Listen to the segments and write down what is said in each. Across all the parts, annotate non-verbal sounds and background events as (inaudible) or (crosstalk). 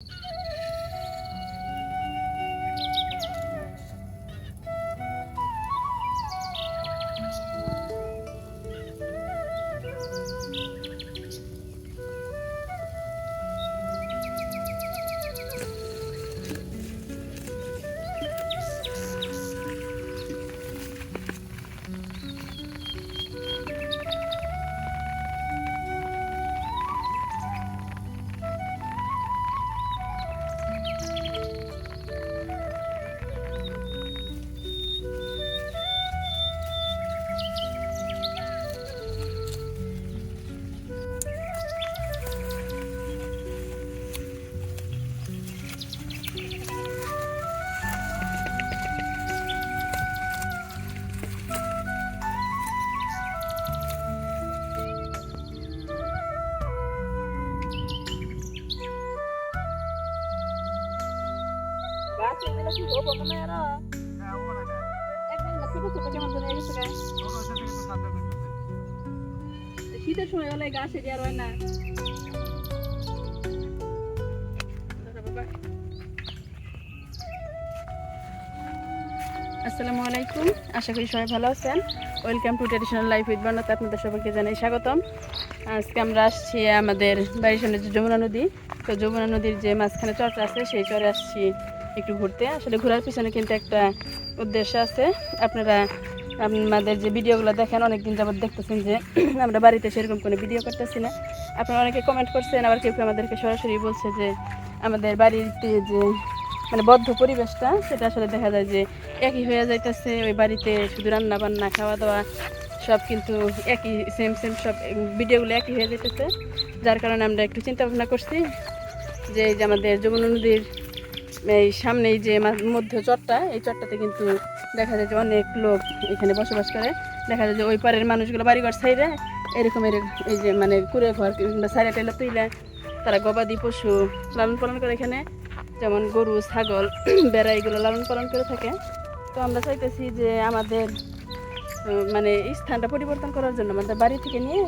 গাছ শীতের সময় গাছ হয় না আসসালামু আলাইকুম। আশা করি সবাই ভালো আছেন। Welcome to traditional life with বান্নাতে আপনাদের সবাইকে জানাই স্বাগতম। আজকে আমরা আসছি আমাদের বাড়ির সামনে যে যমুনা নদী। তো যমুনা নদীর যে মাঝখানে চরটা আছে, সেই চরে আসছি একটু ঘুরতে। আসলে ঘোরার পিছনে কিন্তু একটা উদ্দেশ্য আছে। আপনারা আমাদের যে ভিডিওগুলো দেখেন, অনেকদিন যাবত দেখতেছেন যে (clears throat) আমরা বাড়িতে সেরকম কোনো ভিডিও করতেছি না। আপনারা অনেকে কমেন্ট করছেন, আবার কেউ কেউ আমাদেরকে সরাসরি বলছে যে আমাদের বাড়িতে যে মানে বদ্ধ পরিবেশটা, সেটা আসলে দেখা যায় যে একই হয়ে যাইতেছে। ওই বাড়িতে শুধু রান্না বান্না খাওয়া দাওয়া সব কিন্তু একই সেম সেম সব ভিডিওগুলো একই হয়ে যেতেছে যার কারণে আমরা একটু চিন্তা ভাবনা করছি যে এই যে আমাদের যমুনা নদীর এই সামনেই যে মধ্য চরটা, এই চরটাতে কিন্তু দেখা যায় যে অনেক লোক এখানে বসবাস করে। দেখা যায় যে ওই পারের মানুষগুলো বাড়িঘর সাইডে এরকম এই যে মানে কুড়ে ঘর কিংবা সাইডে টেলা তুইলে তারা গবাদি পশু লালন পালন করে এখানে। যেমন গরু, ছাগল, (clears throat) বেড়া এগুলো লালন পালন করে থাকে। তো আমরা চাইতেছি যে আমাদের মানে স্থানটা পরিবর্তন করার জন্য আমাদের বাড়ি থেকে নিয়ে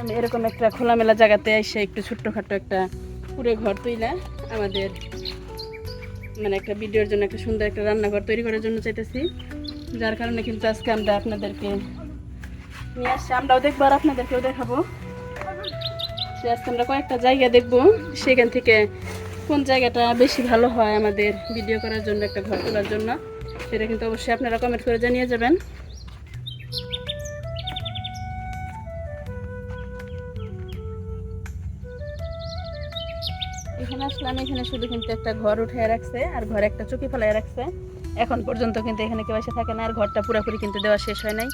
আমি এরকম একটা খোলামেলা জায়গাতে এসে একটু ছোট্টখাটো একটা কুড়ে ঘর তুইলে আমাদের মানে একটা ভিডিওর জন্য, একটা সুন্দর একটা রান্নাঘর তৈরি করার জন্য চাইতেছি। যার কারণে কিন্তু আজকে আমরা আপনাদেরকে নিয়ে আসছি। আমরাও দেখব আর আপনাদেরকেও দেখাবো। সে আজকে আমরা কয়েকটা জায়গা দেখব। সেখান থেকে কোন জায়গাটা বেশি ভালো হয় আমাদের ভিডিও করার জন্য, একটা ঘর তোলার জন্য, সেটা কিন্তু অবশ্যই আপনারা কমেন্ট করে জানিয়ে যাবেন। আসলাম, এখানে শুধু কিন্তু একটা ঘর উঠে রাখছে আর ঘরে একটা চুকি ফেলায় রাখছে। এখন পর্যন্ত কিন্তু এখানে কেউ এসে থাকে না আর ঘরটা পুরোপুরি কিন্তু দেওয়া শেষ হয় নাই।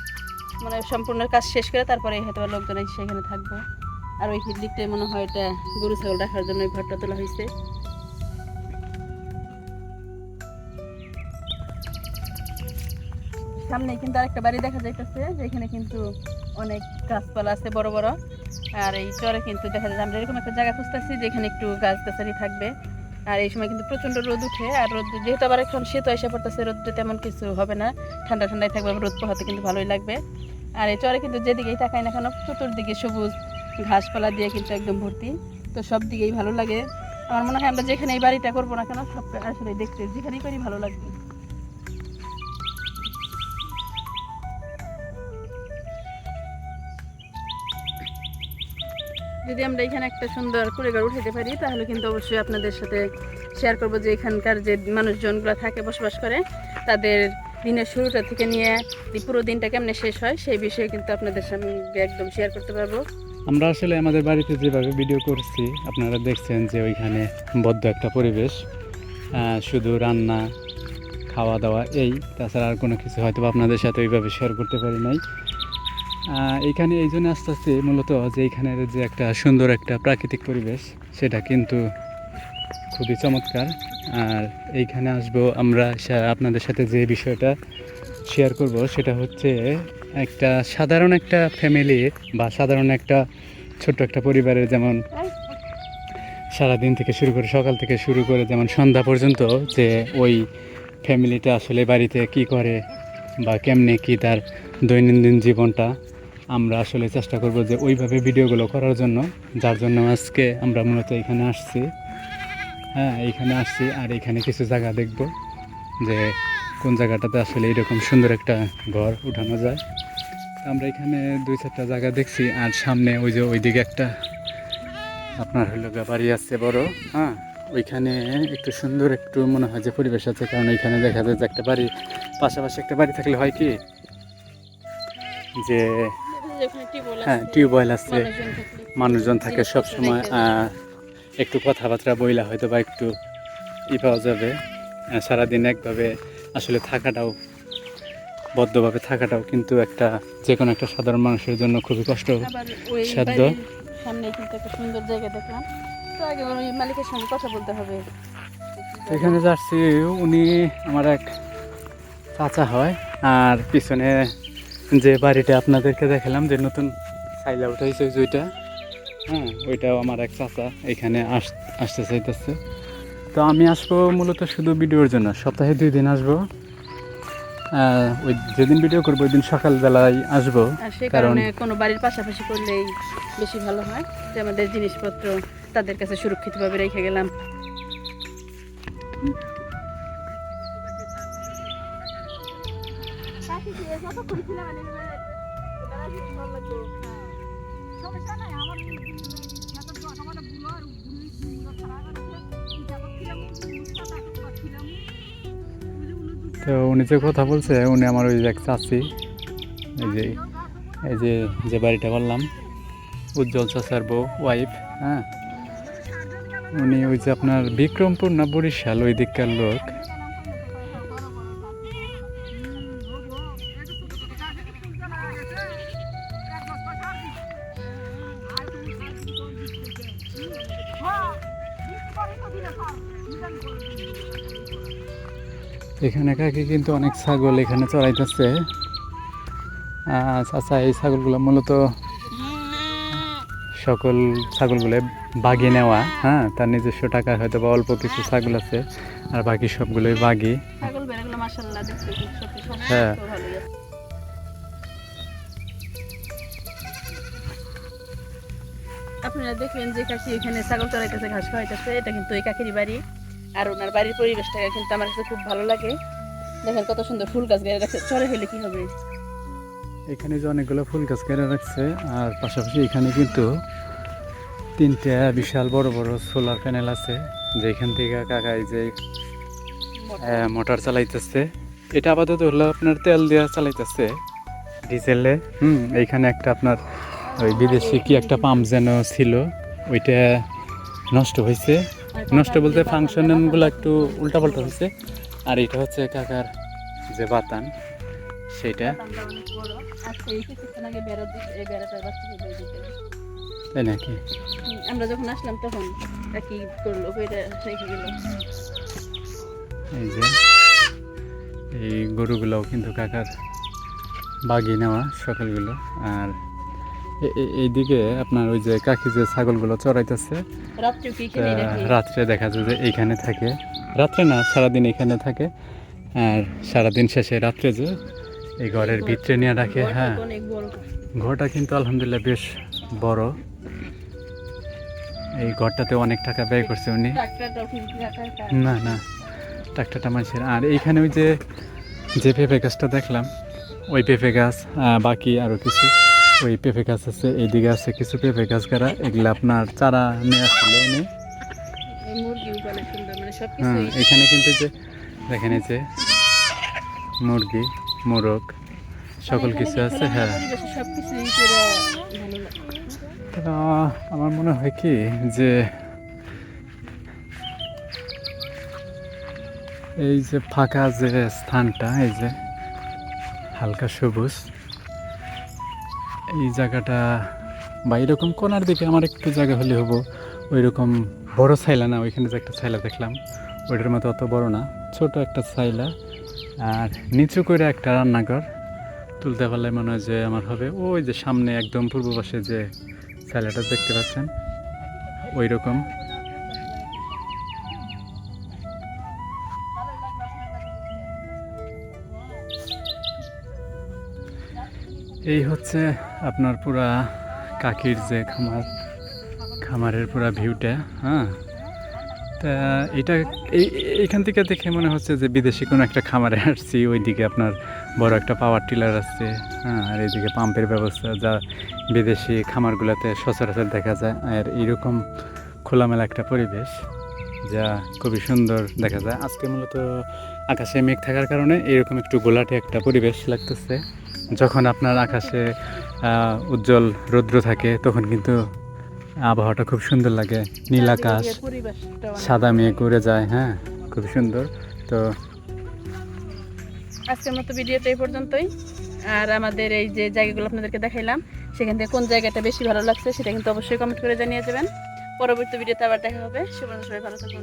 মানে সম্পূর্ণ কাজ শেষ করে তারপরে হয়তো লোকজন এসে এখানে থাকব। আর ওই দিকটায় মনে হয় এটা গরু ছাগল রাখার জন্য ঘরটা তোলা হয়েছে। সামনে কিন্তু আরেকটা বাড়ি দেখা যাইতেছে, যেখানে কিন্তু অনেক গাছপালা আছে বড় বড়। আর এই চরে কিন্তু দেখা যায় আমরা এরকম একটা জায়গা খুঁজতেছি যেখানে একটু গাছ গাছালি থাকবে। আর এই সময় কিন্তু প্রচণ্ড রোদ উঠে, আর রোদ যেহেতু আবার এখন শীত এসে পড়তেছে রোদটা তেমন কিছু হবে না। ঠান্ডা ঠান্ডায় থাকবে রোদ পোহাতে কিন্তু ভালোই লাগবে। আর এই চরে কিন্তু যেদিকেই তাকাই না কেন, চতুর্দিকে সবুজ ঘাসপালা দিয়ে কিন্তু একদম ভর্তি। তো সব দিকেই ভালো লাগে। আমার মনে হয় আমরা যেখানে এই বাড়িটা করব না কেন সব আসলে দেখতে যেখানেই করি ভালো লাগবে। যদি আমরা এখানে একটা সুন্দর কুড়েঘর উঠাতে পারি, তাহলে কিন্তু অবশ্যই আপনাদের সাথে শেয়ার করব যে এখানকার যে মানুষজনগুলো থাকে, বসবাস করে, তাদের দিনের শুরুটা থেকে নিয়ে পুরো দিনটা কেমনে শেষ হয়, সেই বিষয়ে কিন্তু আপনাদের সামনে একদম শেয়ার করতে পারব। আমরা আসলে আমাদের বাড়িতে যেভাবে ভিডিও করছি, আপনারা দেখছেন যে ওইখানে বদ্ধ একটা পরিবেশ। শুধু রান্না, খাওয়া দাওয়া এই, তাছাড়া আর কোনো কিছু হয়তো আপনাদের সাথে ওইভাবে শেয়ার করতে পারি নাই। এইখানে এই জন্য আস্তে আস্তে মূলত যে এইখানের যে একটা সুন্দর একটা প্রাকৃতিক পরিবেশ, সেটা কিন্তু খুবই চমৎকার। আর এইখানে আসব আমরা আপনাদের সাথে যে বিষয়টা শেয়ার করব, সেটা হচ্ছে একটা সাধারণ একটা ফ্যামিলি বা সাধারণ একটা ছোট্ট একটা পরিবারের যেমন সারাদিন থেকে শুরু করে, সকাল থেকে শুরু করে যেমন সন্ধ্যা পর্যন্ত যে ওই ফ্যামিলিটা আসলে বাড়িতে কি করে বা কেমনে কি তার দৈনন্দিন জীবনটা আমরা আসলে চেষ্টা করব যে ওইভাবে ভিডিওগুলো করার জন্য, যার জন্য আজকে আমরা মূলত এখানে আসছি। হ্যাঁ এইখানে আসছি আর এখানে কিছু জায়গা দেখব যে কোন জায়গাটাতে আসলে এরকম সুন্দর একটা ঘর উঠানো যায়। আমরা এখানে দুই চারটা জায়গা দেখছি আর সামনে ওই যে ওইদিকে একটা আপনার হলো বাড়ি আছে বড়। হ্যাঁ ওইখানে একটু সুন্দর একটু মনে হয় যে পরিবেশ আছে, কারণ এখানে দেখা যায় যে একটা বাড়ি, পাশাপাশি একটা বাড়ি থাকলে হয় কি? যে হ্যাঁ টিউবওয়েল আছে মানুষজন থাকে। সব সময় একটু কথাবার্তা বইলা হয়তো বা একটু ই পাওয়া যাবে। সারাদিন একভাবে আসলে থাকাটাও বদ্ধভাবে থাকাটাও কিন্তু একটা যে কোনো একটা সাধারণ মানুষের জন্য খুবই কষ্ট সাধ্য। সামনে কিন্তু একটা সুন্দর জায়গা দেখলাম। তো আগে ওই মালিকের সঙ্গে কথা বলতে হবে। এখানে যাচ্ছি উনি আমার এক চাচা হয় আর পিছনে যে বাড়িটা আপনাদেরকে দেখালাম যে নতুন সাইলা উঠাইছে ওইটা হ্যাঁ ওইটাও আমার এক চাচা এখানে আস আসতে চাইতেছে। তো আমি আসব মূলত শুধু ভিডিওর জন্য সপ্তাহে দুই দিন আসব। ওই যেদিন ভিডিও করব ওই দিন সকালবেলায় আসব কারণে কোনো বাড়ির পাশাপাশি করলেই বেশি ভালো হয়। যে আমাদের জিনিসপত্র তাদের কাছে সুরক্ষিতভাবে রেখে গেলাম। তো উনি যে কথা বলছে, উনি আমার ওই এক চাচি, এই যে এই যে যে বাড়িটা বললাম, উজ্জ্বল চাচার বউ ওয়াইফ হ্যাঁ? উনি ওই যে আপনার বিক্রমপুর না বরিশাল, ওই দিককার লোক। এখানে কাকি কিন্তু অনেক ছাগল এখানে চড়াইতেছে। আহ, চাচা এই ছাগলগুলো মূলত সকল ছাগলগুলো বাগি নেওয়া হ্যাঁ তার নিজস্ব টাকা হয়তো বা অল্প কিছু ছাগল আছে আর বাকি সবগুলোই বাগি। হ্যাঁ। আপনারা দেখলেন যে কাকি এখানে ছাগল চড়াই কাছে ঘাস খাওয়াইতেছে এটা কিন্তু এই কাকির বাড়ি। আর ওনার বাড়ির পরিবেশটাকে কিন্তু আমার কাছে খুব ভালো লাগে। দেখেন কত সুন্দর ফুল গাছ গায়ে রাখছে। চড়ে হইলে কি হবে? এখানে যে অনেকগুলো ফুল গাছ কেটে রাখছে আর পাশাপাশি এখানে কিন্তু তিনটা বিশাল বড় বড় সোলার প্যানেল আছে যেখান থেকে কাকাই যে মোটর। চালাইতেছে। এটা আপাতত হলো আপনার তেল দেওয়া চালাইতেছে ডিজেলে। হুম এইখানে একটা আপনার ওই বিদেশি কি একটা পাম্প যেন ছিল ওইটা নষ্ট হয়েছে নষ্ট বলতে ফাংশনগুলো একটু উল্টাপাল্টা হয়েছে আর এটা হচ্ছে কাকার যে বাতান সেটা। দিতে। তাই নাকি? আমরা যখন আসলাম তখন কাকি করল ওইটা রেখে গেল। এই যে এই গরুগুলোও কিন্তু কাকার বাগি নেওয়া সকালগুলো। আর এইদিকে আপনার ওই যে কাকি যে ছাগলগুলো চড়াইতেছে রাত্রে দেখা যায় যে এইখানে থাকে। রাত্রে না সারাদিন এখানে থাকে। আর সারাদিন শেষে রাত্রে যে এই ঘরের ভিতরে নিয়ে রাখে হ্যাঁ। ঘরটা কিন্তু আলহামদুলিল্লাহ বেশ বড়। এই ঘরটাতে অনেক টাকা ব্যয় করছে উনি। না না ট্রাক্টরটা মানুষের। আর এইখানে ওই যে যে পেঁপে গাছটা দেখলাম ওই পেঁপে গাছ বাকি আরও কিছু। ওই পেঁপে গাছ আছে এইদিকে আছে কিছু পেঁপে গাছ গাড়া এগুলো আপনার চারা নিয়ে আসলে সুন্দর মানে হ্যাঁ এখানে কিন্তু যে দেখেন এই যে মুরগি মোরগ সকল কিছু আছে হ্যাঁ। করে তা আমার মনে হয় কি যে এই যে ফাঁকা যে স্থানটা এই যে হালকা সবুজ এই জায়গাটা, বা এরকম কোনার দিকে আমার একটু জায়গা হলে হব ওই রকম বড়ো ছাইলা না, ওইখানে যে একটা ছাইলা দেখলাম, ওইটার মতো অত বড় না, ছোট একটা ছাইলা, আর নিচু করে একটা রান্নাঘর, তুলতে পারলে মনে হয় যে আমার হবে, ওই যে সামনে একদম পূর্ব পাশে যে ছাইলাটা দেখতে পাচ্ছেন ওই রকম এই হচ্ছে আপনার পুরা কাকির যে খামার, খামারের পুরা ভিউটা হ্যাঁ? তা এটা, এই, এইখান থেকে দেখে মনে হচ্ছে যে বিদেশি কোনো একটা খামারে আসছি, ওইদিকে আপনার বড় একটা পাওয়ার টিলার আসছে হ্যাঁ? আর এইদিকে পাম্পের ব্যবস্থা, যা বিদেশি খামারগুলোতে সচরাচর দেখা যায়। আর এইরকম খোলামেলা একটা পরিবেশ, যা খুবই সুন্দর দেখা যায়। আজকে মূলত আকাশে মেঘ থাকার কারণে এরকম একটু গোলাটে একটা পরিবেশ লাগতেছে। যখন আপনার আকাশে উজ্জ্বল রৌদ্র থাকে তখন কিন্তু আবহাওয়াটা খুব সুন্দর লাগে। নীল আকাশ সাদা মেঘ উড়ে যায় হ্যাঁ খুব সুন্দর। তো আজকের মতো ভিডিওটা এই পর্যন্তই। আর আমাদের এই যে জায়গাগুলো আপনাদেরকে দেখাইলাম সেখান থেকে কোন জায়গাটা বেশি ভালো লাগছে সেটা কিন্তু অবশ্যই কমেন্ট করে জানিয়ে যাবেন। পরবর্তী ভিডিওতে আবার দেখা হবে। সে পর্যন্ত সবাই ভালো থাকুন।